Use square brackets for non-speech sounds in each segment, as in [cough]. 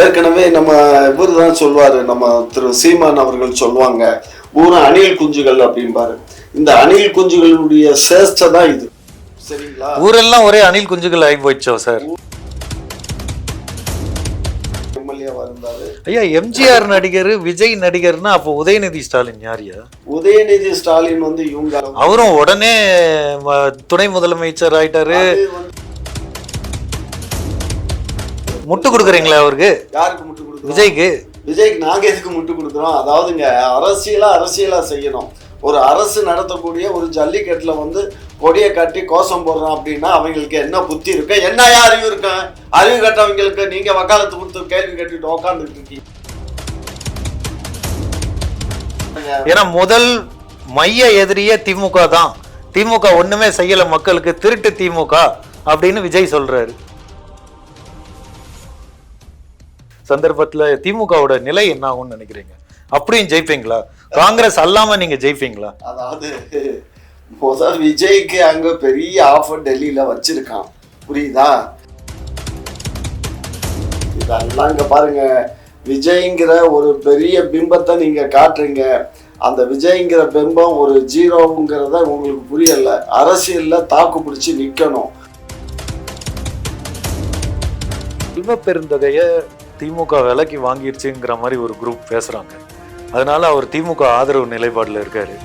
ஏற்கனவே நம்ம இவர் தான் சொல்வாரு நம்ம திரு சீமான் அவர்கள் சொல்லுவாங்க பூரா அணில் குஞ்சுகள் அப்படிம்பாரு. இந்த அணில் குஞ்சுகளுடைய சேஷ்டை தான் இது. சரிங்களா? ஊரெல்லாம் ஒரே அணில் குஞ்சுகள் ஆகி போயிடுச்சோ சார்? ஐயா எம்ஜிஆர் நடிகர் விஜய் நடிகர்னா அப்போ உதயநிதி ஸ்டாலின் யாரியா உதயநிதி ஸ்டாலின் வந்து இவங்க. அவரும் உடனே துணை முதலமைச்சர் ஆயிட்டாரு. முட்டு கொடுக்குறீங்களா அவருக்கு? யாருக்கு முட்டு கொடுக்குறோம்? விஜய்க்கு? விஜய்க்கு நாங்க எதுக்கு முட்டு கொடுக்குறோம். அதாவதுங்க அரசியலா அரசியலா செய்யணும். ஒரு அரசு நடத்தக்கூடிய ஒரு ஜல்லிக்கட்டுல வந்து கொடியை கட்டி கோஷம் போடுறோம் அப்படின்னா அவங்களுக்கு என்ன புத்தி இருக்கு? என்ன அறிவு இருக்கு? அறிவு கட்டவங்களுக்கு நீங்க வக்காலத்து கொடுத்து கேள்வி கேட்டுட்டு உக்காந்துட்டு இருக்கீங்க. ஏன்னா முதல் மைய எதிரியே திமுக தான். திமுக ஒண்ணுமே செய்யல மக்களுக்கு திருட்டு திமுக அப்படின்னு விஜய் சொல்றாரு. சந்தர்ப்பத்துல திமுகவோட நிலை என்ன ஆகும்னு நினைக்கிறீங்க? அப்படியும் ஜெயிப்பீங்களா? காங்கிரஸ் அல்லாம நீங்க ஜெயிப்பீங்களா? அதாவது முதல் விஜய்க்கு அங்க பெரிய ஆஃபர் டெல்லியில வச்சிருக்கான். புரியுதா? இதெல்லாம் இங்க பாருங்க. விஜய்ங்கிற ஒரு பெரிய பிம்பத்தை நீங்க காட்டுறீங்க. அந்த விஜய்ங்கிற பிம்பம் ஒரு ஜீரோங்கிறத உங்களுக்கு புரியல. அரசியல்ல தாக்கு பிடிச்சி நிக்கணும். செல்வ பெருந்தகைய திமுக விலைக்கு வாங்கிருச்சுங்கிற மாதிரி ஒரு குரூப் பேசுறாங்க. அதனால அவர் திமுக ஆதரவு நிலைப்பாடுல இருக்காரு.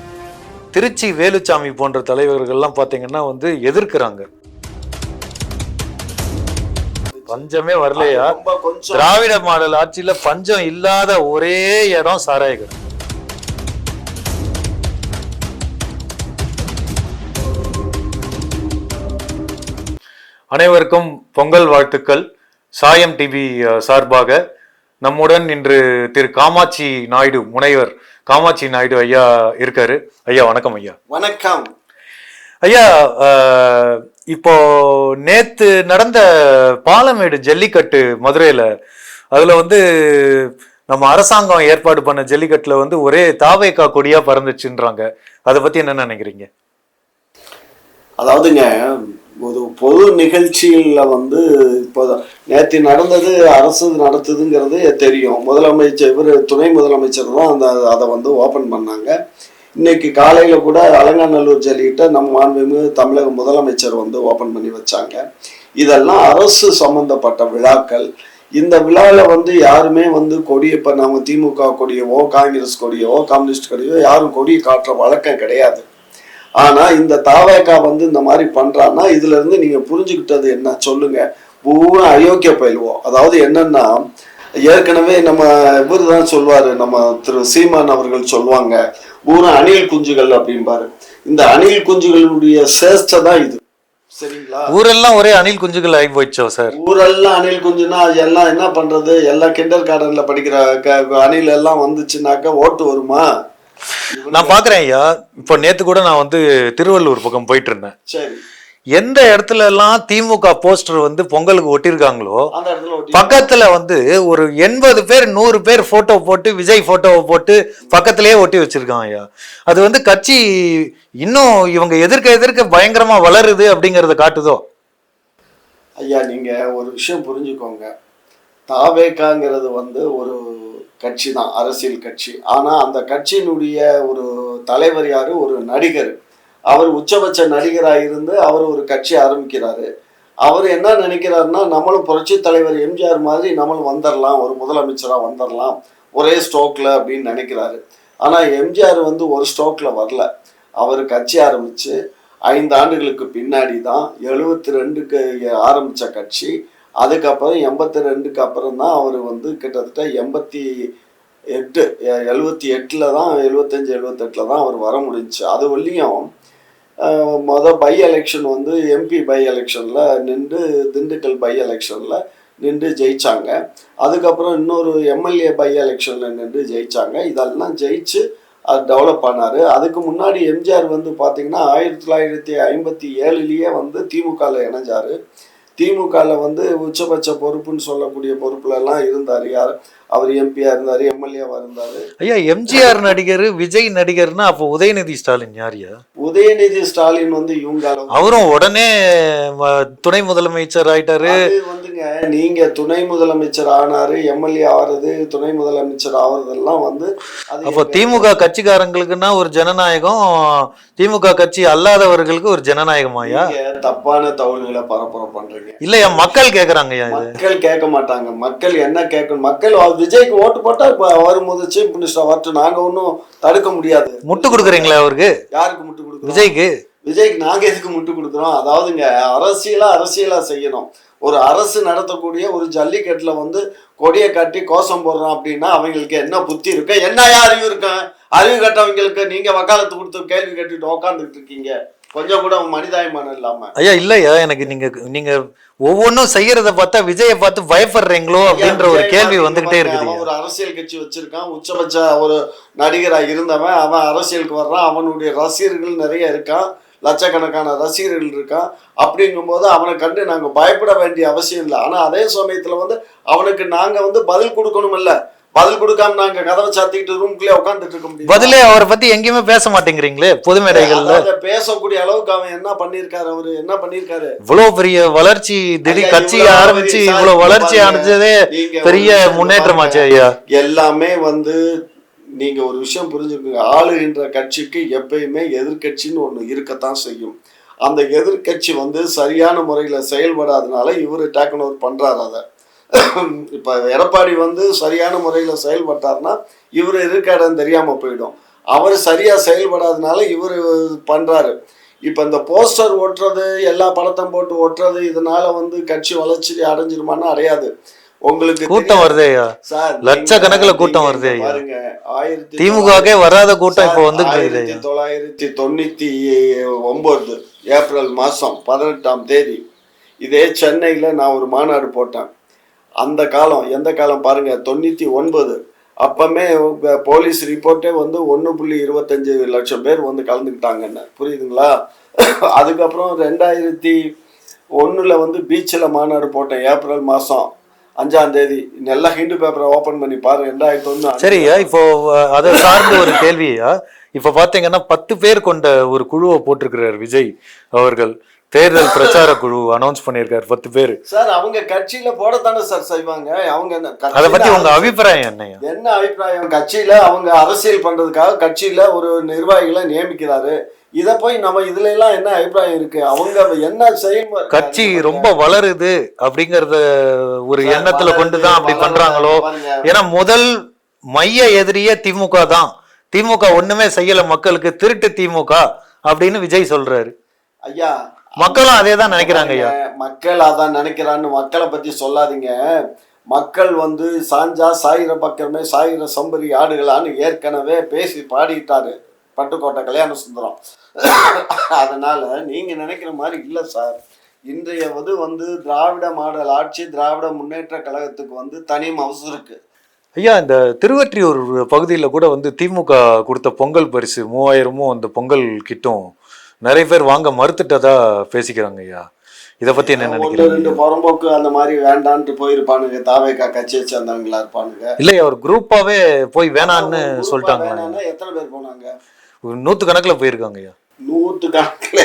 திருச்சி வேலுச்சாமி போன்ற தலைவர்கள்லாம் பாத்தீங்கன்னா வந்து எதிர்க்கிறாங்க. பஞ்சமே வரலையா? திராவிட மாடல் ஆட்சியில பஞ்சம் இல்லாத ஒரே இடம் சாராயகர். அனைவருக்கும் பொங்கல் வாழ்த்துக்கள். சாயம் டிவி சார்பாக நம்முடன் இன்று திரு காமாட்சி நாயுடு முனைவர் காமாட்சி நாயுடு ஐயா இருக்காரு. ஐயா வணக்கம் ஐயா. வணக்கம். ஐயா இப்போ நேத்து நடந்த பாலமேடு ஜல்லிக்கட்டு மதுரையில அதுல வந்து நம்ம அரசாங்கம் ஏற்பாடு பண்ண ஜல்லிக்கட்டுல வந்து ஒரே தாவேக்கா கொடியா பறந்துச்சுன்றாங்க. அதை பத்தி என்ன நினைக்கிறீங்க? அதாவதுங்க ஒரு பொது நிகழ்ச்சியில் வந்து இப்போ நேற்று நடந்தது அரசு நடத்துதுங்கிறது தெரியும். முதலமைச்சர் இவர் துணை முதலமைச்சர் தான் அந்த அதை வந்து ஓப்பன் பண்ணாங்க. இன்னைக்கு காலையில் கூட அலங்காநல்லூர் ஜல்லிக்கிட்ட நம்ம மாண்புமிகு தமிழக முதலமைச்சர் வந்து ஓப்பன் பண்ணி வச்சாங்க. இதெல்லாம் அரசு சம்பந்தப்பட்ட விழாக்கள். இந்த விழாவில் வந்து யாருமே வந்து கொடி இப்போ நம்ம திமுக கொடியவோ காங்கிரஸ் கொடியவோ கம்யூனிஸ்ட் கொடியோ யாரும் கொடி காட்டுற வழக்கம் கிடையாது. ஆனா இந்த தாவேக்கா வந்து இந்த மாதிரி பண்றான்னா இதுல இருந்து நீங்க புரிஞ்சுக்கிட்டது என்ன? சொல்லுங்க. பூரா அயோக்கிய பயிலுவோம். அதாவது என்னன்னா ஏற்கனவே நம்ம இவர் தான் சொல்வாரு நம்ம திரு சீமான் அவர்கள் சொல்லுவாங்க பூரா அணில் குஞ்சுகள் அப்படிம்பாரு. இந்த அணில் குஞ்சுகளுடைய சேஷ்டை தான் இது. சரிங்களா? ஊரெல்லாம் ஒரே அணில் குஞ்சுகள் ஆகி போயிடுச்சோ சார்? ஊரெல்லாம் அணில் குஞ்சுனா எல்லாம் என்ன பண்றது? எல்லாம் கிண்டர் கார்டன்ல படிக்கிற அணில் எல்லாம் வந்துச்சுனாக்கா ஓட்டு வருமா? நான் பாக்குறேன் ஐயா. இப்போ நேத்து கூட நான் வந்து திருவள்ளூர் பக்கம் போயிட்டு இருந்தேன். எந்த இடத்துல எல்லாம் திமுக போஸ்டர் வந்து பொங்கலுக்கு ஓட்டி பக்கத்துல வந்து ஒரு எண்பது பேர் நூறு பேர் போட்டோ போட்டு விஜய் போட்டோவை போட்டு பக்கத்திலேயே ஒட்டி வச்சிருக்காங்க ஐயா. அது வந்து கட்சி இன்னும் இவங்க எதிர்க்க எதிர்க்க பயங்கரமா வளருது அப்படிங்கறத காட்டுதோ? ஐயா நீங்க ஒரு விஷயம் புரிஞ்சுக்கோங்க. தாவேக்காங்கிறது வந்து ஒரு கட்சி தான் அரசியல் கட்சி. ஆனால் அந்த கட்சியினுடைய ஒரு தலைவர் யார்? ஒரு நடிகர். அவர் உச்சபட்ச நடிகராக இருந்து அவர் ஒரு கட்சி ஆரம்பிக்கிறாரு. அவர் என்ன நினைக்கிறாருன்னா நம்மளும் புரட்சி தலைவர் எம்ஜிஆர் மாதிரி நம்மளும் வந்துடலாம் ஒரு முதலமைச்சராக வந்துடலாம் ஒரே ஸ்ட்ரோக்கில் அப்படின்னு நினைக்கிறாரு. ஆனால் எம்ஜிஆர் வந்து ஒரு ஸ்ட்ரோக்கில் வரல. அவர் கட்சி ஆரம்பித்து ஐந்து ஆண்டுகளுக்கு பின்னாடி தான் எழுபத்தி ரெண்டுக்கு ஆரம்பித்த கட்சி அதுக்கப்புறம் எண்பத்தி ரெண்டுக்கு அப்புறம் தான் அவர் வந்து கிட்டத்தட்ட எண்பத்தி எட்டு எழுபத்தி எட்டில் தான் எழுபத்தஞ்சி எழுபத்தெட்டில் தான் அவர் வர முடிஞ்சுச்சு அது வழியும் மொதல் பை எலெக்ஷன் வந்து எம்பி பை எலெக்ஷனில் நின்று திண்டுக்கல் பை எலெக்ஷனில் நின்று ஜெயித்தாங்க அதுக்கப்புறம் இன்னொரு எம்எல்ஏ பை எலெக்ஷனில் நின்று ஜெயித்தாங்க இதெல்லாம் ஜெயிச்சு அது டெவலப் ஆனார் அதுக்கு முன்னாடி எம்ஜிஆர் வந்து பார்த்திங்கன்னா ஆயிரத்தி தொள்ளாயிரத்தி ஐம்பத்தி ஏழுலேயே வந்து திமுகவில் இணைஞ்சார். திமுகவில் வந்து உச்சபட்ச பொறுப்புன்னு சொல்லக்கூடிய பொறுப்புலலாம் இருந்தார். யார்? அவர் எம்பியா இருந்தாரு எம்எல்ஏவா இருந்தாரு. ஐயா எம்ஜிஆர் நடிகர் விஜய் நடிகர்னா அப்போ உதயநிதி ஸ்டாலின் யாரியா உதயநிதி ஸ்டாலின் வந்து இவங்க அவரும் உடனே துணை முதலமைச்சர் ஆயிட்டாரு. வந்துங்க நீங்க துணை முதலமைச்சர் ஆனாரு எம்எல்ஏ ஆறது துணை முதலமைச்சர் ஆவறதெல்லாம் வந்து அப்போ திமுக கட்சிக்காரங்களுக்குன்னா ஒரு ஜனநாயகம் திமுக கட்சி அல்லாதவர்களுக்கு ஒரு ஜனநாயகமாயா தப்பான தகவல்களை பரப்புரை பண்றீங்க. இல்லையா மக்கள் கேக்குறாங்கய்யா இது. மக்கள் கேட்க மாட்டாங்க. மக்கள் என்ன கேட்கணும்? மக்கள் விஜய்க்கு ஓட்டு போட்டா இப்ப வரும்போது சீஃப் மினிஸ்டர் வரட்டும் நாங்க ஒன்றும் தடுக்க முடியாது. முட்டு கொடுக்குறீங்களா அவருக்கு? யாருக்கு முட்டு கொடுக்குறோம்? விஜய்க்கு? விஜய்க்கு நாங்க எதுக்கு முட்டு கொடுக்குறோம்? அதாவதுங்க அரசியலா அரசியலா செய்யணும். ஒரு அரசு நடத்தக்கூடிய ஒரு ஜல்லிக்கட்டுல வந்து கொடியை காட்டி கோஷம் போடுறோம் அப்படின்னா அவங்களுக்கு என்ன புத்தி இருக்கு? என்னயா அறிவு இருக்கும் அறிவு கட்டவங்களுக்கு நீங்க வக்காலத்து கொடுத்து கேள்வி கேட்டுட்டு உக்காந்துட்டு இருக்கீங்க. கொஞ்சம் கூட மனிதாயமானம் இல்லாம. ஐயா இல்லையா? எனக்கு நீங்க நீங்க ஒவ்வொன்றும் செய்யறத பார்த்தா விஜயை பார்த்து பயப்படுறீங்களோ அப்படின்ற ஒரு கேள்வி வந்துகிட்டே இருக்குது ஒரு அரசியல் கட்சி வச்சிருக்கான். உச்சபட்ச ஒரு நடிகரா இருந்தவன் அவன் அரசியலுக்கு வர்றான். அவனுடைய ரசிகர்கள் நிறைய இருக்கான். லட்சக்கணக்கான ரசிகர்கள் இருக்கான். அப்படிங்கும்போது அவனை கண்டு நாங்க பயப்பட வேண்டிய அவசியம் இல்லை. ஆனா அதே சமயத்துல வந்து அவனுக்கு நாங்க வந்து பதில் கொடுக்கணும் இல்ல பதில் கொடுக்காம நாங்க கதவை சாத்திக்கிட்டு ரூம்குள்ளே உட்காந்துட்டு இருக்க முடியும்? பதிலே அவரை பத்தி எங்கேயுமே பேச மாட்டேங்கிறீங்களே பொது மேடைகள்ல? பேசக்கூடிய அளவுக்கு அவன் என்ன பண்ணிருக்காரு அவரு என்ன பண்ணிருக்காரு இவ்வளவு பெரிய வளர்ச்சி திடீர் கட்சி ஆரம்பிச்சு இவ்வளவு வளர்ச்சி. அடைஞ்சதே பெரிய முன்னேற்றமாச்சு பாருங்க. ஐயா. எல்லாமே வந்து நீங்க ஒரு விஷயம் புரிஞ்சுக்கோங்க. ஆளுகின்ற கட்சிக்கு எப்பயுமே எதிர்க்கட்சின்னு ஒண்ணு இருக்கத்தான் செய்யும். அந்த எதிர்க்கட்சி வந்து சரியான முறையில செயல்படாதனால இவரு டேக்கன் ஓவர் பண்றாரு அதை. இப்ப எடப்பாடி வந்து சரியான முறையில செயல்பட்டாருன்னா இவர் இருக்க இடம் தெரியாம போயிடும். அவர் சரியா செயல்படாதனால இவர் பண்றாரு. இப்ப இந்த போஸ்டர் ஒட்டுறது எல்லா படத்தையும் போட்டு ஒட்டுறது இதனால வந்து கட்சி வளர்ச்சி அடைஞ்சிருமான்னா அடையாது. உங்களுக்கு கூட்டம் வருதே சார் லட்சக்கணக்குல கூட்டம் வருது. பாருங்க ஆயிரத்தி திமுகவே வராத கூட்டம் இப்போ வந்து ஆயிரத்தி தொள்ளாயிரத்தி தொண்ணூத்தி ஒன்பது ஏப்ரல் மாசம் பதினெட்டாம் தேதி. இதே சென்னையில நான் ஒரு மாநாடு போட்டேன். அந்த காலம் எந்த காலம் பாருங்க தொண்ணூத்தி ஒன்பது. அப்பமே போலீஸ் ரிப்போர்ட்டே வந்து ஒன்று புள்ளி இருபத்தஞ்சு லட்சம் பேர் வந்து கலந்துக்கிட்டாங்கன்னு. புரியுதுங்களா? [coughs] அதுக்கப்புறம் ரெண்டாயிரத்தி ஒன்றில் வந்து பீச்சில் மாநாடு போட்டேன் ஏப்ரல் மாதம் அஞ்சாம் தேதி. நல்லா ஹிண்டு பேப்பரை ஓப்பன் பண்ணி பாரு ரெண்டாயிரத்தி ஒன்று சரியா இப்போ அதை சார்ந்த ஒரு கேள்வியா? இப்போ பார்த்தீங்கன்னா பத்து பேர் கொண்ட ஒரு குழுவை போட்டிருக்கிறார் விஜய் அவர்கள். தேர்தல் பிரச்சார குழு அனௌன்ஸ் பண்ணியிருக்காரு பத்து பேர். சார் அவங்க கட்சியில போடத்தானே சார் செய்வாங்க? அவங்க என்ன- அதை பத்தி உங்க அபிப்பிராயம் என்னையா என்ன அபிப்பிராயம்? கட்சியில அவங்க அரசியல் பண்றதுக்காக கட்சியில ஒரு நிர்வாகிகளை நியமிக்கிறாரு. இத போய் நம்ம இதுல எல்லாம் என்ன அபிப்பிராயம் இருக்கு? அவங்க என்ன செயல்முறை கட்சி ரொம்ப வளருது அப்படிங்கறத ஒரு எண்ணத்துல கொண்டுதான் அப்படி பண்றாங்களோ. ஏன்னா முதல் மைய எதிரியே திமுக தான். திமுக ஒண்ணுமே செய்யல மக்களுக்கு திருட்டு திமுக அப்படின்னு விஜய் சொல்றாரு. ஐயா மக்களும் அதே தான் நினைக்கிறாங்க ஐயா. மக்கள் அதான் நினைக்கிறான்னு மக்களை பத்தி சொல்லாதீங்க. மக்கள் வந்து சாஞ்சா சாயிர பக்கமே சாயிர சம்பரி ஆடுகளான்னு ஏற்கனவே பேசி பாடிட்டாரு. பட்டுக்கோட்டை கல்யாண சுந்தரம். அதனால நீங்க நினைக்கிற மாதிரி இல்லை சார். இன்றைய வந்து வந்து திராவிட மாடல் ஆட்சி திராவிட முன்னேற்ற கழகத்துக்கு வந்து தனி மவுசு இருக்கு. ஐயா இந்த திருவற்றியூர் பகுதியில கூட வந்து திமுக கொடுத்த பொங்கல் பரிசு மூவாயிரமும் அந்த பொங்கல் கிட்டும் நிறைய பேர் வாங்க மறுத்துட்டதா பேசிக்கிறாங்க ஐயா. இத பத்தி என்ன நினைக்கிறீங்க? ரெண்டு புறம்போக்கு அந்த மாதிரி வேண்டான்ட்டு போயிருப்பானுங்க. தாவேக்கா கட்சியை சேர்ந்தவங்களா இருப்பானுங்க. இல்லையா ஒரு குரூப்பாவே போய் வேணான்னு சொல்லிட்டாங்க எத்தனை பேர் போனாங்க? நூத்து கணக்குல போயிருக்காங்க ஐயா. நூற்று கணக்கில்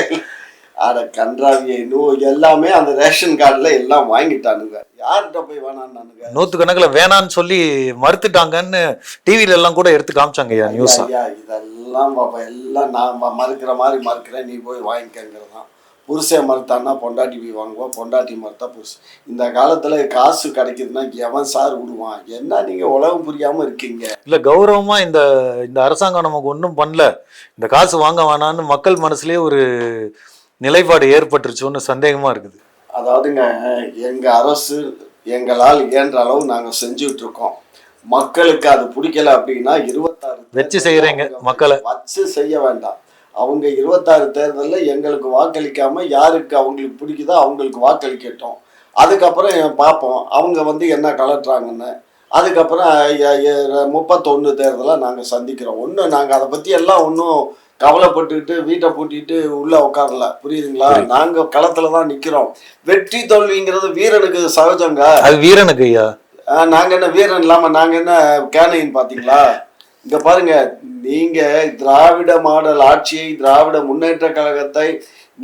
அட கன்றாவியை நூ எல்லாமே அந்த ரேஷன் கார்டுல எல்லாம் வாங்கிட்டானுங்க. யார்கிட்ட போய் வேணான்னானுங்க நூத்து கணக்குல வேணான்னு சொல்லி மறுத்துட்டாங்கன்னு டிவில எல்லாம் கூட எடுத்து காமிச்சாங்க ஐயா நியூஸ் ஐயா இதெல்லாம் பாப்பா எல்லாம் நான் மறுக்கிற மாதிரி மறுக்கிறேன் நீ போய் வாங்கிக்கங்கிறதான். புருஷன் மறுத்தான்னா பொண்டாட்டி போய் வாங்குவோம் பொண்டாட்டி மறுத்தா புருஷன். இந்த காலத்துல காசு கிடைக்குதுன்னா எவன் சார் விடுவான்? என்ன நீங்க உலகம் புரியாம இருக்கீங்க? இல்ல கௌரவமா இந்த இந்த அரசாங்கம் நமக்கு ஒன்றும் பண்ணல. இந்த காசு வாங்க வேணான்னு மக்கள் மனசுலயே ஒரு நிலைப்பாடு ஏற்பட்டுருச்சோன்னு சந்தேகமா இருக்குது. அதாவதுங்க எங்க அரசு எங்களால் இயன்ற அளவு நாங்க செஞ்சுட்டு இருக்கோம் மக்களுக்கு அது பிடிக்கல அப்படின்னா இருபத்தாறு வச்சு செய்யறீங்க அவங்க மக்களை. வச்சு செய்ய வேண்டாம். அவங்க இருபத்தாறு தேர்தல்ல எங்களுக்கு வாக்களிக்காம யாருக்கு அவங்களுக்கு பிடிக்குதோ அவங்களுக்கு வாக்களிக்கட்டும். அதுக்கப்புறம் பார்ப்போம் அவங்க வந்து என்ன கலட்டுறாங்கன்னு. அதுக்கப்புறம் எ- எ- முப்பத்தொன்னு தேர்தலை நாங்கள் சந்திக்கிறோம். ஒன்றும் நாங்கள் அதை பற்றி எல்லாம் ஒன்றும் கவலைப்பட்டுக்கிட்டு வீட்டை பூட்டிட்டு உள்ள உட்காரல. புரியுதுங்களா? நாங்கள் களத்துல தான் நிற்கிறோம் வெற்றி தோல்விங்கிறது வீரனுக்கு சகஜங்க. அது வீரனுக்கு ஐயா. நாங்க என்ன வீரன் இல்லாம நாங்க என்ன கேனையின் பாத்தீங்களா? இங்க பாருங்க நீங்க திராவிட மாடல் ஆட்சியை திராவிட முன்னேற்ற கழகத்தை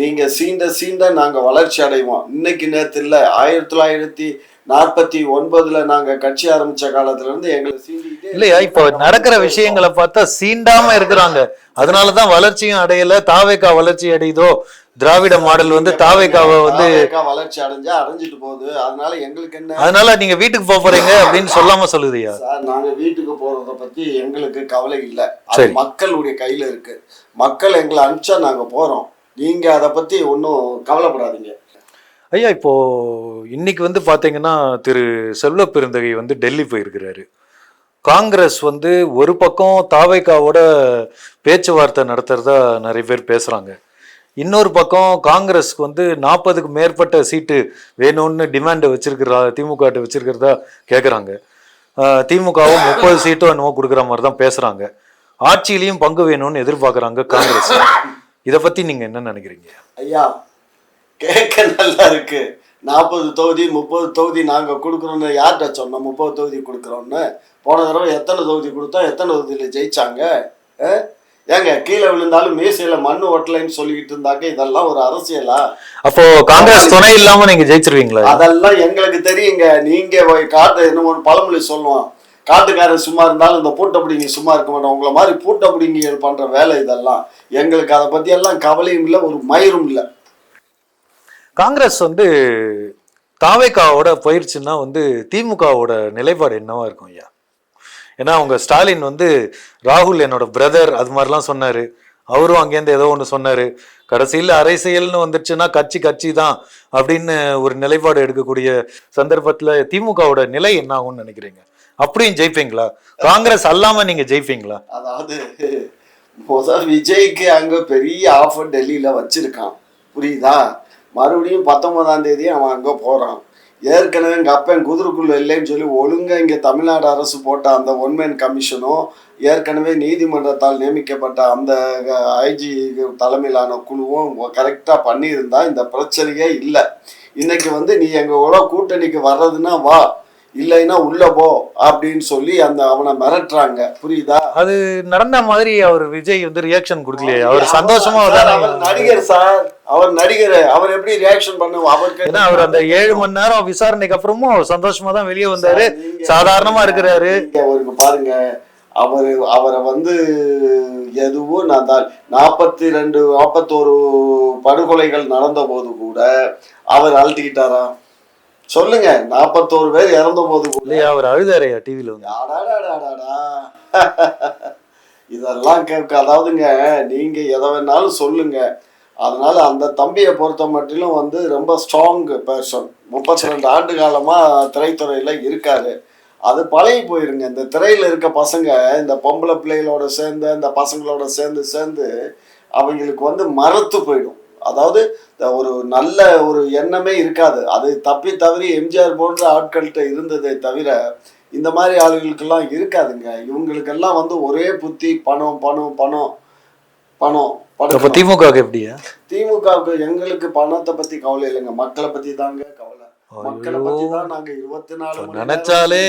நீங்க சீண்ட சீண்ட நாங்க வளர்ச்சி அடைவோம். இன்னைக்கு நேத்து இல்ல ஆயிரத்தி தொள்ளாயிரத்தி நாற்பத்தி ஒன்பதுல நாங்க கட்சி ஆரம்பிச்ச காலத்துல இருந்து எங்களை சீண்டிக்கிட்டே இல்லையா? இப்போ நடக்கிற விஷயங்களை பார்த்தா சீண்டாம இருக்கிறாங்க. அதனாலதான் வளர்ச்சியும் அடையல. தாவேக்கா வளர்ச்சி அடையுதோ? திராவிட மாடல் வந்து தாவேக்காவை வந்து வளர்ச்சி அடைஞ்சா அடைஞ்சிட்டு போகுது. அதனால எங்களுக்கு என்ன? அதனால நீங்க வீட்டுக்கு போக போறீங்க அப்படின்னு சொல்லாம சொல்லுதுயா சார் நாங்க வீட்டுக்கு போறத பத்தி எங்களுக்கு கவலை இல்லை. அது. மக்களுடைய கையில இருக்கு. மக்கள் எங்களை அனுப்பிச்சா நாங்க போறோம். நீங்க அதை பத்தி ஒன்றும் கவலைப்படாதீங்க. ஐயா இப்போ இன்னைக்கு வந்து பார்த்தீங்கன்னா திரு செல்வ பெருந்தகை வந்து டெல்லி போயிருக்கிறாரு. காங்கிரஸ் வந்து ஒரு பக்கம் தாவைக்காவோட பேச்சுவார்த்தை நடத்துறதா நிறைய பேர் பேசுறாங்க. இன்னொரு பக்கம் காங்கிரஸ்க்கு வந்து நாற்பதுக்கு மேற்பட்ட சீட்டு வேணும்னு டிமாண்டை வச்சிருக்கிறா திமுக வச்சிருக்கிறதா கேட்குறாங்க திமுகவும் முப்பது சீட்டும் என்னவோ கொடுக்குற மாதிரி தான் பேசுறாங்க. ஆட்சியிலையும் பங்கு வேணும்னு எதிர்பார்க்குறாங்க காங்கிரஸ். இதை பத்தி நீங்க என்ன நினைக்கிறீங்க? ஐயா கேட்க நல்லா இருக்கு. நாற்பது தொகுதி முப்பது தொகுதி நாங்க கொடுக்குறோம்னு யார்கிட்ட சொன்னோம்? முப்பது தொகுதி கொடுக்குறோம்னு. போன தடவை எத்தனை தொகுதி கொடுத்தோம்? எத்தனை தொகுதியில ஜெயிச்சாங்க? ஏங்க கீழே விழுந்தாலும் மீசையில மண்ணு ஒட்டலைன்னு சொல்லிக்கிட்டு இருந்தாங்க. இதெல்லாம் ஒரு அரசியலா? அப்போ காங்கிரஸ் துணை இல்லாம நீங்க ஜெயிச்சிருவீங்களா? அதெல்லாம் எங்களுக்கு தெரியுங்க. நீங்க போய் காட்டு என்ன ஒரு பழமொழி சொல்லுவோம் காட்டுக்காரன் சும்மா இருந்தாலும் இந்த பூட்டை பிடிங்க சும்மா இருக்க மாட்டோம் உங்களை மாதிரி பூட்டை பிடிங்க பண்ற வேலை இதெல்லாம். எங்களுக்கு அதை பத்தி எல்லாம் கவலையும் இல்லை ஒரு மயிரும் இல்லை. காங்கிரஸ் வந்து தாவேக்காவோட போயிருச்சுன்னா வந்து திமுகவோட நிலைப்பாடு என்னவா இருக்கும் ஐயா? ஏன்னா அவங்க ஸ்டாலின் வந்து ராகுல் என்னோட பிரதர் அது மாதிரிலாம் சொன்னாரு. அவரும் அங்கேருந்து ஏதோ ஒன்று சொன்னாரு. கடைசியில் அரசியல்னு வந்துருச்சுன்னா கட்சி கட்சி தான் அப்படின்னு ஒரு நிலைப்பாடு எடுக்கக்கூடிய சந்தர்ப்பத்தில் திமுகவோட நிலை என்ன ஆகும்னு நினைக்கிறீங்க? அப்படியும் ஜெயிப்பீங்களா? காங்கிரஸ் அல்லாம நீங்க ஜெயிப்பீங்களா? அதாவது முதல் விஜய்க்கு அங்க பெரிய ஆஃபர் டெல்லியில வச்சிருக்கான். புரியுதா? மறுபடியும் பத்தொன்பதாம் தேதி அவன் அங்கே போகிறான் ஏற்கனவே எங்க அப்பன் குதிரைக்குள்ள இல்லைன்னு சொல்லி ஒழுங்காக இங்கே தமிழ்நாடு அரசு போட்ட அந்த ஒன்மேன் கமிஷனும் ஏற்கனவே நீதிமன்றத்தால் நியமிக்கப்பட்ட அந்த ஐஜி தலைமையிலான குழுவும் கரெக்டாக பண்ணியிருந்தா இந்த பிரச்சனையே இல்லை. இன்னைக்கு வந்து நீ எங்களோட கூட்டணிக்கு வர்றதுன்னா வா இல்லைன்னா உள்ள போ அப்படின்னு சொல்லி அந்த அவனை மிரட்டுறாங்க. புரியுதா? அது நடந்த மாதிரி அவர் விஜய் வந்து ரியாக்ஷன் கொடுக்கலையே. அவர் சந்தோஷமா நடிகர் சார். அவர் நடிகர் அவர் எப்படி ரியாக்ஷன் பண்ண அவருக்கு ஏன்னா அவர் அந்த ஏழு மணி நேரம் விசாரணைக்கு அப்புறமும் அவர் சந்தோஷமா தான் வெளியே வந்தாரு. சாதாரணமா இருக்கிறாரு. அவருக்கு பாருங்க. அவர் அவரை வந்து எதுவும் நான் தான் நாற்பத்தி ரெண்டு நாற்பத்தோரு படுகொலைகள் நடந்த போது கூட அவர் அழட்டிக்கிட்டாரா சொல்லுங்க நாற்பத்தோரு பேர் இறந்த போது இல்லையா அவர் அழுதாரையா டிவில வந்து. இதெல்லாம் கேட்க அதாவதுங்க நீங்க எதை வேணாலும் சொல்லுங்க. அதனால அந்த தம்பியை பொறுத்த மட்டிலும் வந்து ரொம்ப ஸ்ட்ராங் பர்சன் முப்பத்தி ரெண்டு ஆண்டு காலமா திரைத்துறையில இருக்காரு. அது பழகி போயிருங்க. இந்த திரையில இருக்க பசங்க இந்த பொம்பளை பிள்ளைகளோட சேர்ந்து இந்த பசங்களோட சேர்ந்து சேர்ந்து அவங்களுக்கு வந்து மறத்து போயிடும். அதாவது ஒரு நல்ல ஒரு எண்ணமே இருக்காது. அது தப்பி தவறி எம்ஜிஆர் போன்ற ஆட்கள்கிட்ட இருந்ததே தவிர இந்த மாதிரி ஆளுகளுக்கெல்லாம் இருக்காதுங்க. இவங்களுக்கெல்லாம் வந்து ஒரே புத்தி பணம் பணம் பணம் பணம் திமுக எப்படி திமுகவுக்கு எங்களுக்கு பணத்தை பத்தி கவலை இல்லைங்க. மக்களை பத்தி தாங்க கவலை. நினைச்சாலே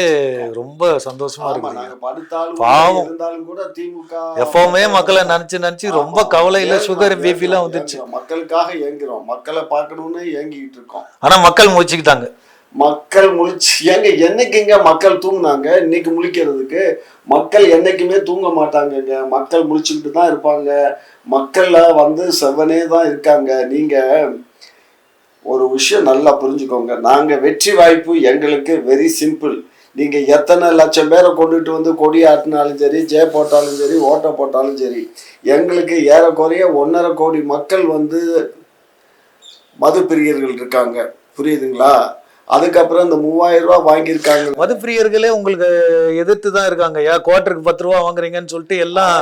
ரொம்ப சந்தோஷமா இருக்கு பாவம். இருந்தாலும் கூட திமுக எப்பவுமே மக்களை நினைச்சு நினைச்சு ரொம்ப கவலையில சுகர் பிபி எல்லாம் வந்துச்சு. மக்களுக்காக ஏங்குறோம். மக்களை பார்க்கணும்னு ஏங்கிட்டு இருக்கோம். ஆனா மக்கள் முடிச்சுக்கிட்டாங்க மக்கள் முழிச்சு ஏங்க என்னைக்குங்க மக்கள் தூங்குனாங்க? இன்னைக்கு முழிக்கிறதுக்கு மக்கள் என்னைக்குமே தூங்க மாட்டாங்கங்க. மக்கள் முழிச்சுக்கிட்டு தான் இருப்பாங்க. மக்கள்ல வந்து செவனே தான் இருக்காங்க. நீங்க ஒரு விஷயம் நல்லா புரிஞ்சுக்கோங்க. நாங்கள் வெற்றி வாய்ப்பு எங்களுக்கு வெரி சிம்பிள் நீங்கள் எத்தனை லட்சம் பேரை கொண்டுட்டு வந்து கொடி ஆட்டினாலும் சரி ஜெய போட்டாலும் சரி ஓட்டை போட்டாலும் சரி எங்களுக்கு ஏறக்குறைய ஒன்றரை கோடி மக்கள் வந்து மது பிரியர்கள் இருக்காங்க. புரியுதுங்களா? அதுக்கப்புறம் இந்த மூவாயிரம் ரூபாய் வாங்கியிருக்காங்க. மது பிரியர்களே உங்களுக்கு எதிர்த்து தான் இருக்காங்க. ஐயா குவார்டருக்கு பத்து ரூபா வாங்குறீங்கன்னு சொல்லிட்டு எல்லாம்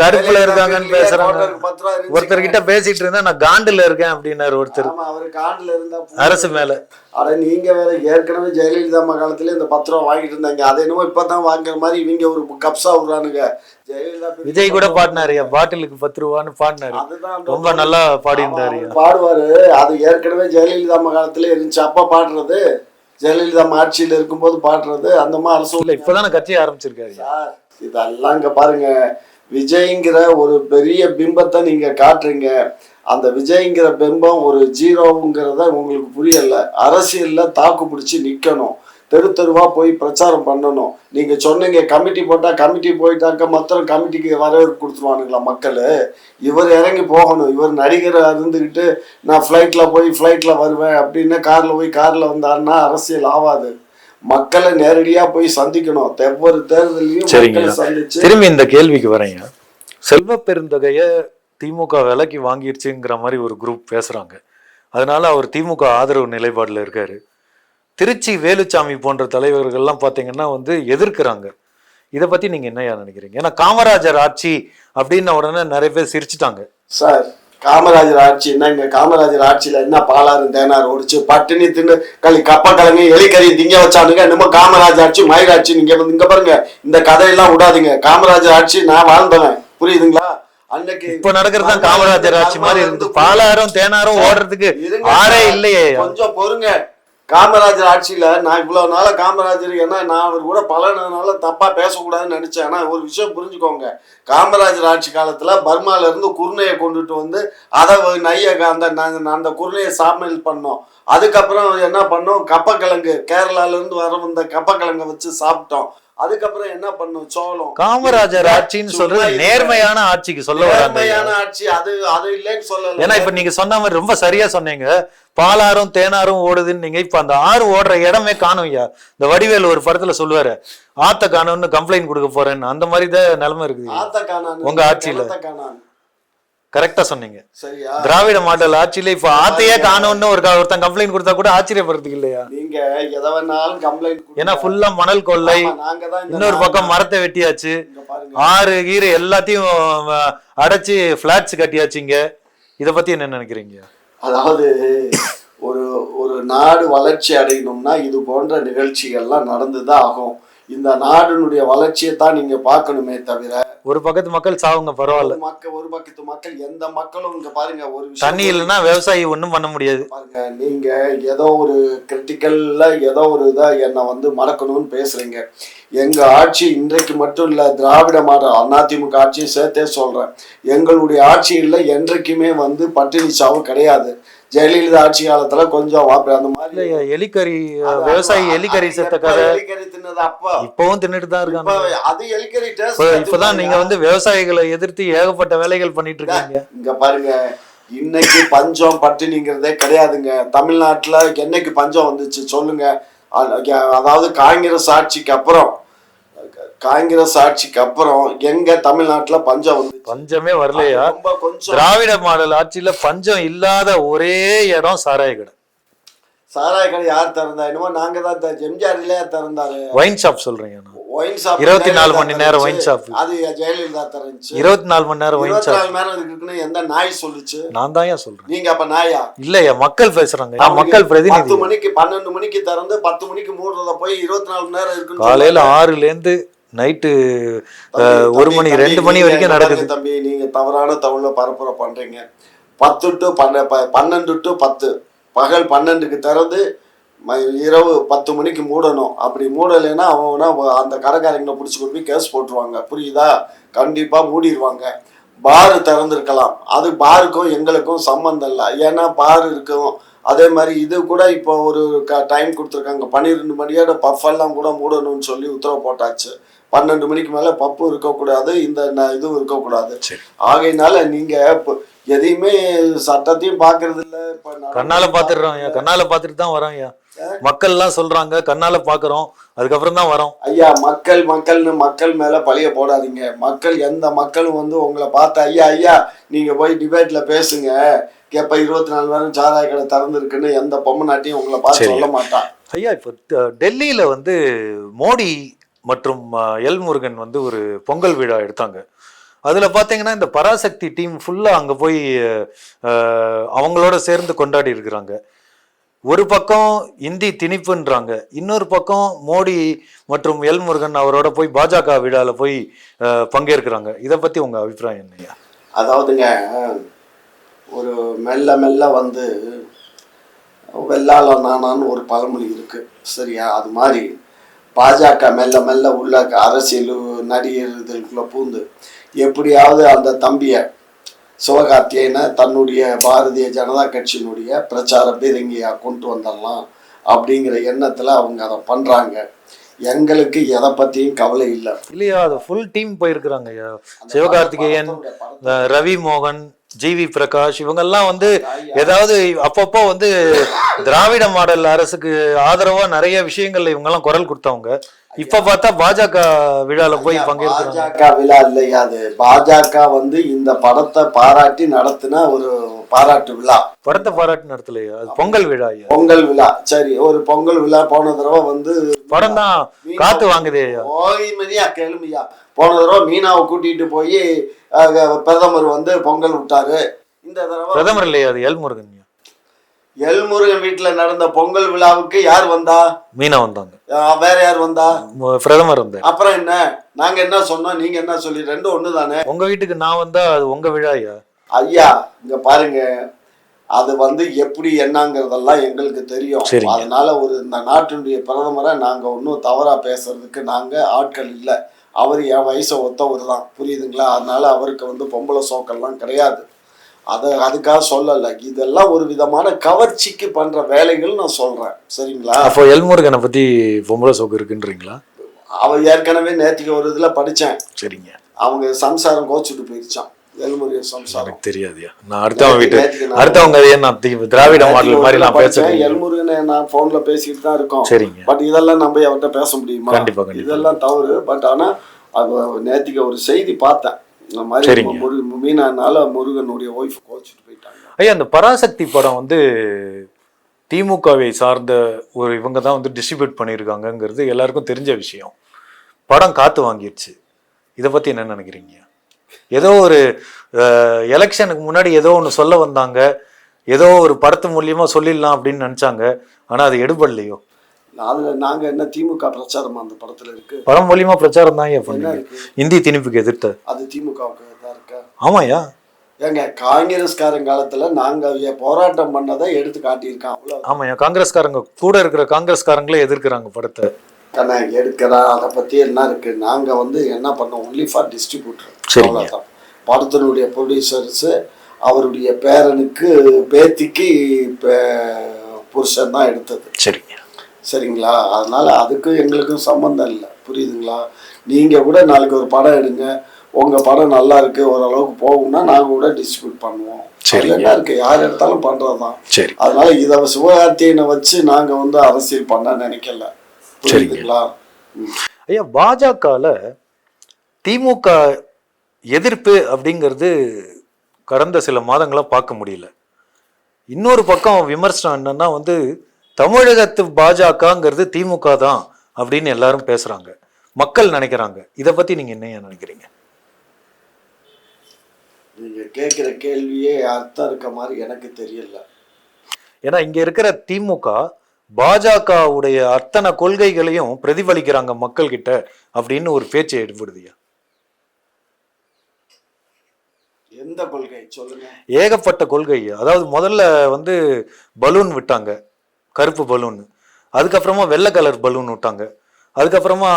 கருப்புல இருக்காங்கன்னு பேசுறாங்க. ரூபா. ஒருத்தர் கிட்ட பேசிட்டு இருந்தேன் நான் காண்டுல இருக்கேன் அப்படின்னாரு ஒருத்தர். அவரு காண்டுல இருந்தா அரசு மேல. அட நீங்க வேற ஏற்கனவே ஜெயலலிதா அம்மா காலத்துல இந்த பத்து ரூபா வாங்கிட்டு இருந்தாங்க. அதை என்னமோ இப்பதான் வாங்குற மாதிரி இவங்க ஒரு கப்ஸா விடுறானுங்க. விஜய் கூட பாடினாரு பாட்டிலுக்கு பத்து ரூபான்னு பாடினாரு. ரொம்ப நல்லா பாடியிருந்தாரு. பாடுவாரு. அது ஏற்கனவே ஜெயலலிதா அம்மா காலத்துல இருந்துச்சு. அப்பா பாடுறது ஜெயலலிதா ஆட்சியில் இருக்கும்போது பாடுறது அந்த மாதிரி அரசு இல்ல இப்பதானே கட்சி ஆரம்பிச்சிருக்காரு. சார் இதெல்லாம் இங்க பாருங்க. விஜய்ங்கிற ஒரு பெரிய பிம்பத்தை நீங்க காட்டுறீங்க. அந்த விஜய்ங்கிற பிம்பம் ஒரு ஜீரோங்கிறத உங்களுக்கு புரியல. அரசியல்ல தாக்கு பிடிச்சி நிக்கணும். தெரு தெருவா போய் பிரச்சாரம் பண்ணணும். நீங்க சொன்னீங்க கமிட்டி போட்டா கமிட்டி போயிட்டாக்க மொத்தம் கமிட்டிக்கு வரவேற்பு கொடுத்துருவானுங்களா மக்கள்? இவர் இறங்கி போகணும். இவர் நடிகர் இருந்துக்கிட்டு நான் ஃப்ளைட்ல போய் ஃப்ளைட்ல வருவேன் அப்படின்னு கார்ல போய் கார்ல வந்தாருன்னா அரசியல் ஆகாது மக்களை நேரடியா போய் சந்திக்கணும். ஒவ்வொரு தேர்தலையும் திரும்பி இந்த கேள்விக்கு வரேங்க. செல்வ பெருந்தகைய திமுக விலைக்கு வாங்கிருச்சுங்கிற மாதிரி ஒரு குரூப் பேசுறாங்க. அதனால அவர் திமுக ஆதரவு நிலைப்பாடுல இருக்காரு. திருச்சி வேலுச்சாமி போன்ற தலைவர்கள்லாம் பாத்தீங்கன்னா வந்து எதிர்க்கிறாங்க. இதை பத்தி நீங்க என்னையா நினைக்கிறீங்க? ஏன்னா காமராஜர் ஆட்சி அப்படின்ன உடனே நிறைய பேர் சிரிச்சுட்டாங்க. சார் காமராஜர் ஆட்சி என்னங்க காமராஜர் ஆட்சியில என்ன பாலாறு தேனார் ஓடிச்சு பட்டினி தின்னு களி கப்ப கிழங்கு எலிக்கறி திங்க வச்சானுங்க. என்னமோ காமராஜர் ஆட்சி மயிராட்சி நீங்க வந்து இங்க பாருங்க இந்த கதையெல்லாம் விடாதீங்க. காமராஜர் ஆட்சி நான் வாழ்ந்தவன். புரியுதுங்களா? அன்னைக்கு இப்ப நடக்கிறது காமராஜர் ஆட்சி மாதிரி இருந்து பாலாரும் தேனாரும் ஓடுறதுக்கு ஆறே. இல்லையே. கொஞ்சம் பொறுங்க. காமராஜர் ஆட்சியில் நான் இவ்வளோ நாளாக காமராஜர் ஏன்னா நான் அவர் கூட பழனதுனால தப்பாக பேசக்கூடாதுன்னு நினச்சேன். ஆனால் ஒரு விஷயம் புரிஞ்சுக்கோங்க. காமராஜர் ஆட்சி காலத்தில் பர்மாவிலேருந்து குருணையை கொண்டுட்டு வந்து அதை நைய அந்த நாங்க அந்த குருணையை சாமியல் பண்ணோம். அதுக்கப்புறம் என்ன பண்ணோம்? கப்பக்கிழங்கு. கேரளால இருந்து வர வந்த கப்பக்கிழங்கை வச்சு சாப்பிட்டோம். அதுக்கப்புறம் என்ன பண்ணோம்? சோளம். காமராஜர் ஆட்சின்னு சொல்றது. நேர்மையான ஆட்சிக்கு சொல்ல நேர்மையான ஆட்சி. அது அது இல்லைன்னு சொல்லல. ஏன்னா இப்ப நீங்க சொன்ன மாதிரி ரொம்ப சரியா சொன்னீங்க. பாலாறும் தேனாரும் ஓடுதுன்னு நீங்க இப்ப அந்த ஆறு ஓடுற இடமே காணும் ஐயா. இந்த வடிவேல் ஒரு படத்துல சொல்லுவாரு ஆத்த காணும்னு கம்ப்ளைண்ட் கொடுக்க போறேன்னு. அந்த மாதிரி தான் நிலைமை இருக்குது ஆத்த காணான் உங்க ஆட்சியில. கரெக்டா சொன்னீங்க. திராவிட மாடல் ஆட்சியில இப்ப ஆத்தையே காணும்னு ஒரு ஒருத்தன் கம்ப்ளைண்ட் கொடுத்தா கூட ஆச்சரியப்படுறதுக்கு இல்லையா? நீங்க எதை வேணாலும் கம்ப்ளைண்ட் ஏன்னா ஃபுல்லா மணல் கொள்ளை இன்னொரு பக்கம் மரத்தை வெட்டியாச்சு. ஆறு கீரை எல்லாத்தையும் அடைச்சு பிளாட்ஸ் கட்டியாச்சுங்க இத பத்தி என்ன நினைக்கிறீங்க? அதாவது ஒரு ஒரு நாடு வளர்ச்சி அடையணும்னா இது போன்ற நிகழ்ச்சிகள்லாம் நடந்துதான் ஆகும். இந்த நாடினுடைய வளர்ச்சியை தான் நீங்க பார்க்கணுமே தவிர ஒரு பக்கத்து மக்கள் சாவுங்க பரவாயில்ல. மக்கள் ஒரு பக்கத்து மக்கள் எந்த மக்களும் இங்க பாருங்க ஒரு தண்ணி இல்லைன்னா விவசாயி ஒண்ணும் பண்ண முடியாது. பாருங்க நீங்க ஏதோ ஒரு கிரிட்டிக்கல்ல ஏதோ ஒரு இதை என்னை வந்து மறக்கணும்னு பேசுறீங்க. எங்க ஆட்சி இன்றைக்கு மட்டும் இல்ல திராவிட மாடல் அதிமுக ஆட்சியை சேர்த்தே சொல்றேன். எங்களுடைய ஆட்சியில் என்றைக்குமே வந்து பட்டினி சாவு கிடையாது. ஜெயலலிதா ஆட்சி காலத்துல கொஞ்சம் வாப்ப அந்த மாதிரி எலிக்கறி விவசாயி எலிக்கறி செத்த கதை? எலிக்கறி தின்னது அப்ப? இப்பவும் தின்னுட்டு தான் இருக்காங்க. அது எலிக்கறி இப்ப- இப்பதான் நீங்க வந்து விவசாயிகளை எதிர்த்து ஏகப்பட்ட வேலைகள் பண்ணிட்டு இருக்கீங்க. இங்க பாருங்க இன்னைக்கு பஞ்சம் பட்டினிங்கிறதே கிடையாதுங்க. தமிழ்நாட்டுல என்னைக்கு பஞ்சம் வந்துச்சு சொல்லுங்க. அதாவது காங்கிரஸ் ஆட்சிக்கு அப்புறம் காங்கிரஸ் ஆட்சிக்கு அப்புறம் எங்க தமிழ்நாட்டுல பஞ்சம் வந்து பஞ்சமே வரலையா? ரொம்ப கொஞ்சம் திராவிட மாடல் ஆட்சியில பஞ்சம் இல்லாத ஒரே இடம் சாராய கடை சாராய கடை யார் திறந்தா? என்னமோ நாங்க தான் எம்ஜிஆர் திறந்தாரு. ஒயின் ஷாப் சொல்றீங்க ஒயின் ஷாப் இருபத்தி நாலு மணி நேரம் wine shop. அது ஜெயலலிதா திறந்துச்சு இருபத்தி நாலு மணி நேரம் ஒயின் ஷாப் நாலு நேரம் இருக்குன்னு எந்த நாய் சொல்லுச்சு? நான் தான் ஏன் சொல்றேன்? நீங்க அப்ப நாயா? இல்லையா மக்கள் பேசுறாங்க. நான் மக்கள் பத்து பிரதிநிதி மணிக்கு பன்னெண்டு மணிக்கு திறந்து பத்து மணிக்கு மூடுறத போய் இருபத்தி நாலு மணி நேரம் இருக்குன்னு காலையில ஆறுல இருந்து நைட்டு ஒரு மணி ரெண்டு மணி வரைக்கும் நடக்குது. தம்பி நீங்க தவறான தகவல பரப்புரை பண்றீங்க. பத்து டு பன்ன பன்னெண்டு டு பத்து. பகல் பன்னெண்டுக்கு திறந்து இரவு பத்து மணிக்கு மூடணும். அப்படி மூடலைன்னா அவனா அந்த கடைக்காரங்களை பிடிச்சி கொண்டு போய் கேஸ் போட்டுருவாங்க. புரியுதா? கண்டிப்பா மூடிடுவாங்க பார் திறந்திருக்கலாம். அது பாருக்கும் எங்களுக்கும் சம்மந்தம் இல்லை. ஏன்னா பார் இருக்கும். அதே மாதிரி இது கூட இப்போ ஒரு டைம் கொடுத்துருக்காங்க. பன்னிரெண்டு மணியோட பஃபெல்லாம் கூட மூடணும்னு சொல்லி உத்தரவு போட்டாச்சு. பன்னெண்டு மணிக்கு மேலே பப்பு இருக்கக்கூடாது இந்த இதுவும் இருக்கக்கூடாது. ஆகையினால நீங்க எதையுமே சட்டத்தையும் பார்க்கறது இல்ல. இப்போ கண்ணால பாத்துடுறோம் ஐயா. கண்ணால பாத்துட்டு தான் வரோம் ஐயா. மக்கள் எல்லாம் சொல்றாங்க கண்ணால பாக்குறோம் அதுக்கப்புறம் தான் வரோம். ஐயா மக்கள் மக்கள்னு மக்கள் மேல பழிய போடாதீங்க. மக்கள் எந்த மக்களும் வந்து உங்களை பார்த்து ஐயா ஐயா நீங்க போய் டிபேட்ல பேசுங்க. எப்ப இருபத்தி நாலு நேரம் சாராய கடை திறந்துருக்குன்னு எந்த பொம்மை நாட்டியும் உங்களை பார்த்து. சொல்ல மாட்டான் ஐயா இப்போ டெல்லியில வந்து மோடி மற்றும் எல் முருகன் வந்து ஒரு பொங்கல் விழா எடுத்தாங்க. அதில் பார்த்தீங்கன்னா இந்த பராசக்தி டீம் ஃபுல்லாக அங்கே போய் அவங்களோட சேர்ந்து கொண்டாடி இருக்கிறாங்க. ஒரு பக்கம் இந்தி திணிப்புன்றாங்க இன்னொரு பக்கம் மோடி மற்றும் எல் முருகன் அவரோட போய் பாஜக விழாவில் போய் பங்கேற்கிறாங்க. இதை பற்றி உங்கள் அபிப்பிராயம் என்னையா அதாவதுங்க ஒரு மெல்ல மெல்ல வந்து வெள்ளாள நானான்னு ஒரு பழமொழி இருக்குது சரியா? அது மாதிரி பாஜக மெல்ல மெல்ல உள்ள அரசியல் நடிகர் இதுக்குள்ள பூந்து எப்படியாவது அந்த தம்பியை சிவகார்த்தியனை தன்னுடைய பாரதிய ஜனதா கட்சியினுடைய பிரச்சார பீரங்கியா கொண்டு வந்துடலாம் அப்படிங்கிற எண்ணத்துல அவங்க அதை பண்றாங்க. எங்களுக்கு எதை பத்தியும் கவலை இல்லை. இல்லையா அது ஃபுல் டீம் போயிருக்கிறாங்க சிவகார்த்திகேயன் ரவி மோகன் ஜிவி பிரகாஷ் இவங்கெல்லாம் வந்து ஏதாவது அப்பப்போ வந்து திராவிட மாடல் அரசுக்கு ஆதரவா நிறைய விஷயங்கள்ல இவங்கெல்லாம் குரல் கொடுத்தவங்க. இப்ப பார்த்தா பாஜக விழால போய் பங்கேற்கிறாங்க. பாஜக விழா இல்லையா அது பாஜக வந்து இந்த படத்தை பாராட்டி நடத்தின ஒரு பாராட்டு விழா. படத்தை பாராட்டு நடத்தலையா? அது பொங்கல் விழா பொங்கல் விழா. சரி ஒரு பொங்கல் விழா போன தடவை வந்து படம் தான் காத்து வாங்குதே. ஓய்மதியா கேளுமையா போன தடவை மீனாவை கூட்டிட்டு போய் பிரதமர் வந்து பொங்கல் விட்டாரு. இந்த தடவை பிரதமர் இல்லையா அது எல் முருகன். எல்முருகன் வீட்டுல நடந்த பொங்கல் விழாவுக்கு யார் வந்தா? மீனா வந்தாங்க. வேற யார் வந்தா? பிரதமர் வந்தார். அப்புறம் என்ன? நாங்க என்ன சொன்னோம்? நீங்க என்ன சொல்லி ரெண்டும் ஒண்ணு தானே உங்க வீட்டுக்கு நான் வந்தா அது உங்க விழா ஐயா. ஐயா இங்க பாருங்க. அது வந்து எப்படி என்னங்கிறதெல்லாம் எங்களுக்கு தெரியும். அதனால ஒரு இந்த நாட்டினுடைய பிரதமரை நாங்க ஒன்றும் தவறா பேசுறதுக்கு நாங்க ஆட்கள் இல்லை. அவர் என் வயசை ஒத்தவர் தான். புரியுதுங்களா? அதனால அவருக்கு வந்து பொம்பளை சோக்கெல்லாம் கிடையாது. அதை அதுக்காக சொல்லலை. இதெல்லாம் ஒரு விதமான கவர்ச்சிக்கு பண்ற வேலைகள் நான் சொல்றேன். சரிங்களா? அப்போ எல் முருகனை பத்தி பொம்பளை சோக்கு இருக்குன்றீங்களா? அவ ஏற்கனவே நேத்திக்கு ஒரு இதுல படிச்சேன். சரிங்க. அவங்க சம்சாரம் கோச்சுட்டு போயிருச்சான் எல்முருகன் சம்சாரம். தெரியாதுயா நான் அடுத்தவங்க வீட்டு அடுத்தவங்க ஏன் நான் திராவிட மாடல் மாதிரி நான். பேசுறேன் எல்முருகனை நான் போன்ல பேசிட்டு தான் இருக்கோம். சரிங்க. பட் இதெல்லாம் நம்ம அவர்கிட்ட பேச முடியுமா. இதெல்லாம் தவறு. பட் ஆனா அது நேத்திக்கு ஒரு செய்தி பார்த்தேன். இந்த மாதிரி மீனானால முருகனுடைய ஒய்ஃப் கோச்சிட்டு போயிட்டாங்க. ஐயா அந்த பராசக்தி படம் வந்து திமுகவை சார்ந்த ஒரு இவங்க தான் வந்து டிஸ்ட்ரிபியூட் பண்ணியிருக்காங்கங்கிறது எல்லாருக்கும் தெரிஞ்ச விஷயம். படம் காத்து வாங்கிருச்சு. இதை பத்தி என்ன நினைக்கிறீங்க? ஏதோ ஒரு எலெக்ஷனுக்கு முன்னாடி ஏதோ ஒன்று சொல்ல வந்தாங்க. ஏதோ ஒரு படத்து மூலியமா சொல்லிடலாம் அப்படின்னு நினைச்சாங்க. ஆனா அது எடுபடலையோ? அதுல நாங்க என்ன திமுக பிரச்சாரம் அந்த படத்துல இருக்கு? படம் மூலியமா பிரச்சாரம் தான் இருக்கு? இந்தி திணிப்புக்கு எதிர்த்த. அது திமுகவுக்கு தான் இருக்கா? ஆமாயா ஏங்க காங்கிரஸ்காரன் காலத்துல நாங்க அவங்க போராட்டம் பண்ணதை எடுத்து காட்டியிருக்கான். ஆமாயா காங்கிரஸ்காரங்க கூட இருக்கிற காங்கிரஸ்காரங்களே எதிர்க்கிறாங்க படத்தை. தானே எடுக்கிறா அதை பத்தி என்ன இருக்கு? நாங்க வந்து என்ன பண்ணோம்? ஒன்லி ஃபார் டிஸ்ட்ரிபியூட்டர் சரிங்க. அவ்வளவுதான். படத்தினுடைய ப்ரொடியூசர்ஸ் அவருடைய பேரனுக்கு பேத்திக்கு புருஷன் தான் எடுத்தது. சரிங்க சரிங்களா? அதனால அதுக்கும் எங்களுக்கும் சம்மந்தம் இல்லை. புரியுதுங்களா? நீங்க கூட நாளைக்கு ஒரு படம் எடுங்க. உங்க படம் நல்லா இருக்கு. ஓரளவுக்கு போகும்னா நாங்க கூட டிஸ்ட்ரிபியூட் பண்ணுவோம். அதுல என்ன இருக்கு? யார் எடுத்தாலும் பண்றதுதான். சரி. அதனால இதை சிவகார்த்தியனை வச்சு நாங்க வந்து அரசியல் பண்ண நினைக்கல. புரியுதுங்களா? ம். ஐயா பாஜகல திமுக எதிர்ப்பு அப்படிங்கிறது கடந்த சில மாதங்களா பார்க்க முடியல. இன்னொரு பக்கம் விமர்சனம் என்னன்னா வந்து தமிழகத்து பாஜகங்கிறது திமுக தான் அப்படின்னு எல்லாரும் பேசுறாங்க. மக்கள் நினைக்கிறாங்க. இதை பத்தி நீங்க என்ன நினைக்கிறீங்க? நீங்க கேட்கிற கேள்வியே அர்த்தம் இருக்க மாதிரி எனக்கு தெரியல. ஏன்னா இங்க இருக்கிற திமுக பாஜகவுடைய அத்தனை கொள்கைகளையும் பிரதிபலிக்கிறாங்க மக்கள் கிட்ட அப்படின்னு ஒரு பேச்சு எடுபடுதுயா எந்த கொள்கை? சொல்லுங்க. ஏகப்பட்ட கொள்கை. அதாவது முதல்ல வந்து பலூன் விட்டாங்க. கருப்பு பலூன். அதுக்கப்புறமா வெள்ளை கலர் பலூன் விட்டாங்க. அதுக்கப்புறமா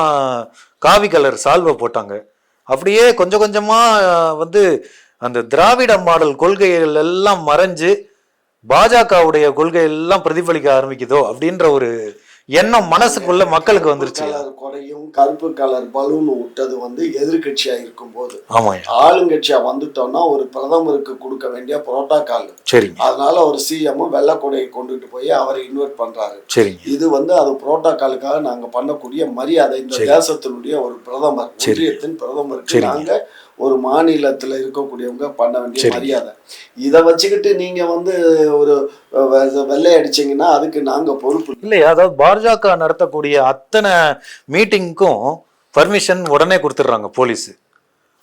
காவி கலர் சால்வை போட்டாங்க. அப்படியே கொஞ்சம் கொஞ்சமா வந்து அந்த திராவிட மாடல் கொள்கைகள் எல்லாம் மறைஞ்சு பாஜகவுடைய கொள்கை எல்லாம் பிரதிபலிக்க ஆரம்பிக்குதோ அப்படின்ற ஒரு எண்ணம் மனசுக்குள்ள மக்களுக்கு வந்துருச்சு. கொடையும் கருப்பு கலர் பலூன் விட்டது வந்து எதிர்கட்சியா இருக்கும் போது ஆளுங்கட்சியா வந்துட்டோம்னா ஒரு பிரதமருக்கு கொடுக்க வேண்டிய புரோட்டோகால் சரிங்க. அதனால ஒரு சிஎம் வெள்ளை கொடையை கொண்டுட்டு போய் அவரை இன்வைட் பண்றாரு. சரிங்க. இது வந்து அது புரோட்டோகாலுக்காக நாங்க பண்ணக்கூடிய மரியாதை இந்த சரி. தேசத்தினுடைய ஒரு பிரதமர் சரி. ஒன்றியத்தின் பிரதமருக்கு. நாங்க ஒரு மாநிலத்துல இருக்கக்கூடியவங்க பண்ண வேண்டிய. மரியாதை. இதை வச்சுக்கிட்டு நீங்க வந்து ஒரு வெள்ளை அடிச்சீங்கன்னா அதுக்கு நாங்க பொறுப்பு. இல்லையா அதாவது பாஜக நடத்தக்கூடிய அத்தனை மீட்டிங்க்கும் பர்மிஷன் உடனே கொடுத்துட்றாங்க போலீஸ்.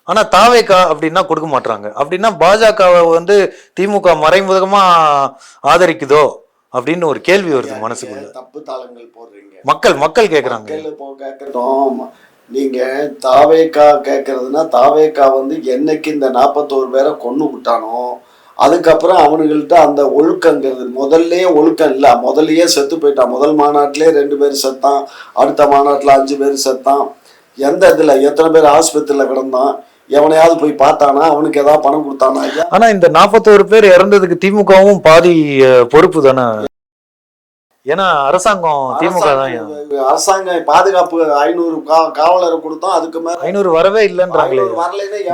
ஆனா தாவேக்கா அப்படின்னா கொடுக்க மாட்றாங்க. அப்படின்னா பாஜகவை வந்து திமுக மறைமுகமா ஆதரிக்குதோ அப்படின்னு ஒரு கேள்வி வருது மனசுக்குள்ள. தப்பு தாளங்கள் போடுறீங்க? மக்கள் மக்கள் கேட்கட்டும் நீங்க தாவேக்கா கேட்கறதுன்னா தாவேக்கா வந்து என்னைக்கு இந்த நாற்பத்தோரு பேரை கொன்று விட்டானோ அதுக்கப்புறம் அவனுங்கள்ட்ட அந்த ஒழுக்கங்கிறது முதல்லயே ஒழுக்கம் இல்லை முதல்லயே செத்து போயிட்டான் முதல் மாநாட்டிலே ரெண்டு பேர் செத்தான் அடுத்த மாநாட்டில் அஞ்சு பேர் செத்தான். எந்த இதில் எத்தனை பேர் ஆஸ்பத்திரியில் கிடந்தான் எவனையாவது போய் பார்த்தானா அவனுக்கு ஏதாவது பணம் கொடுத்தானா ஆனால் ஆனா இந்த நாற்பத்தோரு பேர் இறந்ததுக்கு திமுகவும் பாதி பொறுப்பு தானே? ஏன்னா அரசாங்கம் திமுக தான் அரசாங்கம் அரசாங்க பாதுகாப்பு ஐநூறு காவலரை கொடுத்தோம் அதுக்கு மேல ஐநூறு வரவே இல்லைன்றாங்களே.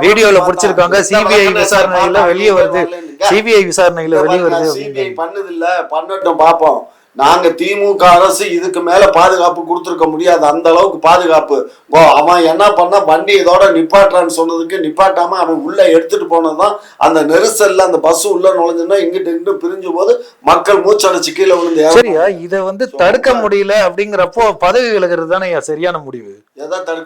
வீடியோல? பிடிச்சிருக்காங்க சிபிஐ விசாரணையில வெளியே வருது. சிபிஐ விசாரணையில வெளியே வருது சிபிஐ பண்ணுது இல்ல பண்ணட்டும் பாப்போம் நாங்க திமுக அரசு இதுக்கு மேல பாதுகாப்பு கொடுத்துருக்க முடியாது. அந்த அளவுக்கு பாதுகாப்பு. ஓ அவன் என்ன பண்ணா வண்டி இதோட நிப்பாட்டுறான்னு சொன்னதுக்கு நிப்பாட்டாம அவன் உள்ள எடுத்துட்டு போனதுதான் அந்த நெரிசல்ல அந்த பஸ் உள்ள நுழைஞ்சுன்னா இங்கிட்டு இங்கிட்டு பிரிஞ்சு போது மக்கள் மூச்சடைச்சு கீழே விழுந்து சரியா? இத வந்து தடுக்க முடியல அப்படிங்கிறப்போ பதவி விலகிறது தானே சரியான முடிவு?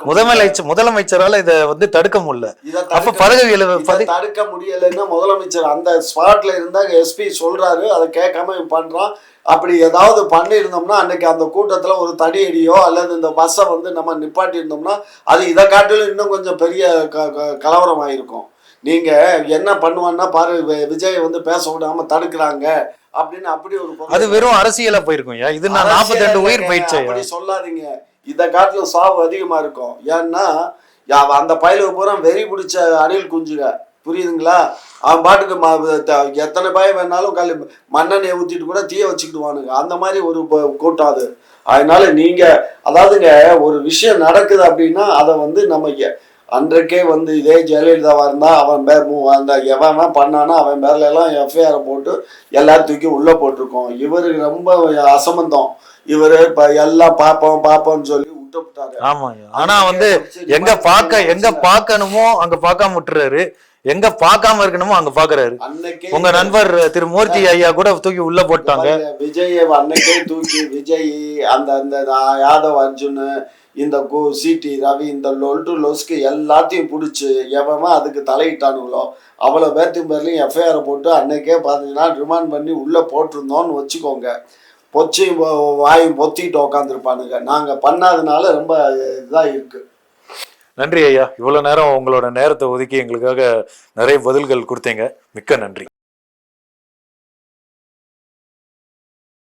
முதலமைச்சர் முதலமைச்சரால இத வந்து தடுக்க முடியல. அப்ப பதவி விலகு தடுக்க முடியலைன்னா முதலமைச்சர் அந்த ஸ்பாட்ல இருந்தா எஸ்பி சொல்றாரு. அதை கேட்காம பண்றான். அப்படி ஏதாவது பண்ணியிருந்தோம்னா அன்னைக்கு அந்த கூட்டத்துல ஒரு தடி அடியோ அல்லது இந்த பஸ்ஸை வந்து நம்ம நிப்பாட்டி இருந்தோம்னா அது இதை காட்டிலும் இன்னும் கொஞ்சம் பெரிய க கலவரம் ஆயிருக்கும் நீங்க என்ன பண்ணுவான்னா பாரு விஜய் வந்து பேச விடாம தடுக்கிறாங்க அப்படின்னு அப்படி ஒரு அது வெறும் அரசியலா போயிருக்கும் இது நான் நாற்பத்தி ரெண்டு உயிர் போயிடுச்சு அப்படி சொல்லாதீங்க. இதை காட்டிலும் சாவு அதிகமா இருக்கும். ஏன்னா அந்த பயலுக்கு பூரா வெறி பிடிச்ச அணில் குஞ்சுக புரியுதுங்களா? அவன் பாட்டுக்கு எத்தனை பயம் வேணாலும் கல் மண்ணெண்ணெயை ஊத்திட்டு கூட தீய வச்சுக்கிடுவானுங்க. அந்த மாதிரி ஒரு கூட்டம் அது. அதனால நீங்க அதாவதுங்க ஒரு விஷயம் நடக்குது அப்படின்னா அதை வந்து நம்ம அன்றைக்கே வந்து இதே ஜெயலலிதாவா இருந்தா அவன் பேர் அந்த எவன் பண்ணானா அவன் பேர்ல எல்லாம் எஃப்ஐஆர் போட்டு எல்லாரும் தூக்கி உள்ள போட்டிருக்கோம். இவரு ரொம்ப அசம்பந்தம் இவரு இப்ப எல்லாம் பார்ப்போம் பார்ப்போம்னு சொல்லி விட்டு விட்டாரு ஆமா ஆனா வந்து எங்க பார்க்க எங்க பார்க்கணுமோ அங்க பார்க்காம விட்டுறாரு. எங்க பார்க்காம இருக்கணுமோ அங்க பாக்குறாரு உங்க நண்பர் திரு மூர்த்தி ஐயா கூட தூக்கி உள்ள போட்டாங்க. விஜய் அன்னைக்கே தூக்கி விஜய் அந்த அந்த யாதவ் அர்ஜுன் இந்த கு சிடி ரவி இந்த லொல்டு லொஸ்க்கு எல்லாத்தையும் பிடிச்சி எவன் அதுக்கு தலையிட்டானுங்களோ அவ்வளோ பேர்த்துக்கு பேர்லையும் எஃப்ஐஆர் போட்டு அன்னைக்கே பார்த்தீங்கன்னா ரிமாண்ட் பண்ணி உள்ளே போட்டிருந்தோம்னு வச்சுக்கோங்க. பொச்சி வாய் பொத்திட்டு உக்காந்துருப்பானுங்க. நாங்கள் பண்ணாதனால ரொம்ப இதாக இருக்குது நன்றி ஐயா. இவ்வளவு நேரம் உங்களோட நேரத்தை ஒதுக்கி எங்களுக்காக நிறைய பதில்கள் கொடுத்தீங்க. மிக்க நன்றி.